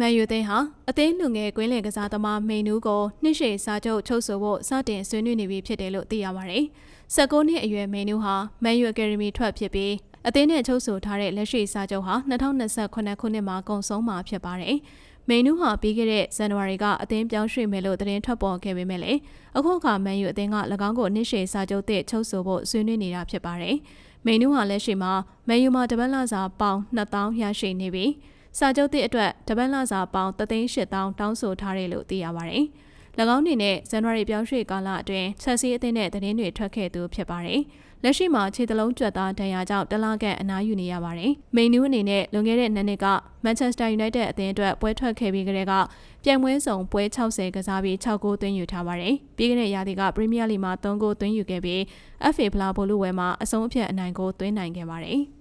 မန်ယူအသင်းဟာအသင်းလူငယ်ကွင်းလင်ကစားသမားမိန်နူးကိုနှစ်ရှည်စာချုပ်ချုပ်ဆိုဖို့စတင်ဆွေးနွေးနေပြီဖြစ်တယ်လို့သိရပါတယ်။19နှစ်အရွယ်မိန်နူးဟာမန်ယူအကယ်ဒမီထွက်ဖြစ်ပြီးအသင်းနဲ့ချုပ်ဆိုထားတဲ့လက်ရှိစာချုပ်ဟာ2028ခုနှစ်မှာကုန်ဆုံးမှာဖြစ်ပါတယ်။မိန်နူးဟာပြီးခဲ့တဲ့ဇန်နဝါရီကအသင်းပြောင်းရွှေ့မယ်လို့သတင်းထွက်ပေါ်ခဲ့ပေမဲ့လည်းအခုအခါမန်ယူအသင်းက၎င်းကိုနှစ်ရှည်စာချုပ်သစ်ချုပ်ဆိုဖို့ဆွေးနွေးနေတာဖြစ်ပါတယ်။မိန်နူးဟာလက်ရှိမှာမန်ယူမှာတပတ်လစာပေါင်2000ရရှိနေပြီး စာချုပ်သစ်အတွက်တပတ်လစာပေါင်3,800တောင်းဆိုထားတယ်လို့သိရပါတယ်။၎င်းအနေနဲ့ဇန်နဝါရီပြောင်းရွှေ့ကာလအတွင်းချက်စီအသင်းနဲ့သတင်းတွေထွက်ခဲ့သူဖြစ်ပါတယ်။လက်ရှိမှာခြေသလုံးကြွက်သားဒဏ်ရာကြောင့်တလကန့်အနားယူနေရပါတယ်။မိန်နူးအနေနဲ့လွန်ခဲ့တဲ့နှစ်နှစ်ကမန်ချက်စတာယူနိုက်တက်အသင်းအတွက်ပွဲထွက်ခဲ့ပြီးကတည်းကပြိုင်ပွဲဆောင်ပွဲ60ကစားပြီး6ဂိုးသွင်းယူထားပါတယ်။ပြီးခဲ့တဲ့ရာသီကပရီးမီးယားလိမှာ3ဂိုးသွင်းယူခဲ့ပြီး FA ဖလားဘိုလူဝဲမှာအဆုံးအဖြတ်အနိုင်ကိုသွင်းနိုင်ခဲ့ပါတယ်။